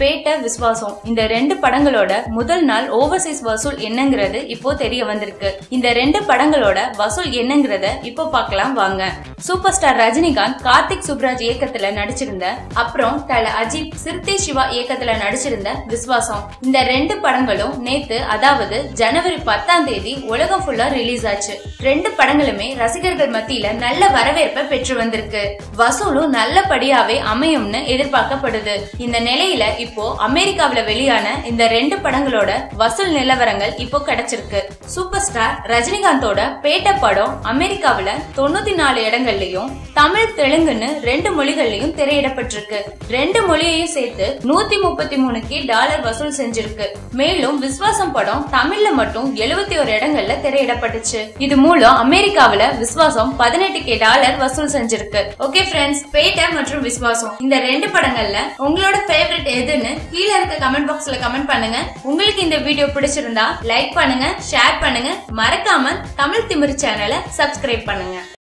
பேட்ட விஸ்வாசம். இந்த ரெண்டு படங்களோட முதல் நாள் ஓவர்சீஸ் வசூல் என்னங்கிறது இப்போ தெரிய வந்திருக்கு. இந்த ரெண்டு படங்களோட வசூல் என்னங்கிறத இப்போ பார்க்கலாம் வாங்க. சூப்பர் ஸ்டார் ரஜினிகாந்த் கார்த்திக் சுப்ராஜ் இயக்கத்துல நடிச்சிருந்த அப்புறம் தல அஜித் சிறுத்தை சிவா இயக்கத்துல நடிச்சிருந்த விஸ்வாசம். இந்த ரெண்டு படங்களும் நேத்து அதாவது ஜனவரி பத்தாம் தேதி உலகம் ஃபுல்லா ரிலீஸ் ஆச்சு. ரெண்டு படங்களுமே ரசிகர்கள் மத்தியில நல்ல வரவேற்பை பெற்று வந்திருக்கு. வசூலும் நல்லபடியாவே அமையும்னு எதிர்பார்க்கப்படுது. இந்த நிலையில இப்போ அமெரிக்காவில வெளியான இந்த ரெண்டு படங்களோட வசூல் நிலவரங்கள் இப்போ கிடைச்சிருக்கு. சூப்பர் ஸ்டார் ரஜினிகாந்தோட பேட்ட படம் அமெரிக்காவுல தொண்ணூத்தி நாலு இடங்கள்லயும் தமிழ் தெலுங்குன்னு ரெண்டு மொழிகள்லயும் திரையிடப்பட்டிருக்கு. ரெண்டு மொழியையும் சேர்த்து நூத்தி முப்பத்தி மூணு கே டாலர் வசூல் செஞ்சிருக்கு. மேலும் விஸ்வாசம் படம் தமிழ்ல மட்டும் எழுபத்தி ஒரு இடங்கள்ல திரையிடப்பட்டுச்சு. இது மூலம் அமெரிக்காவுல விஸ்வாசம் பதினெட்டு கே டாலர் வசூல் செஞ்சிருக்கு. ஓகே ஃப்ரெண்ட்ஸ் பேட்ட மற்றும் விஸ்வாசம் இந்த ரெண்டு படங்கள்ல உங்களோட ஃபேவரட் எது எதுன்னு கீழே இருக்க கமெண்ட் பாக்ஸ்ல கமெண்ட் பண்ணுங்க. உங்களுக்கு இந்த வீடியோ பிடிச்சிருந்தா லைக் பண்ணுங்க ஷேர் பண்ணுங்க. மறக்காம தமிழ் திமிரு சேனலை சப்ஸ்கிரைப் பண்ணுங்க.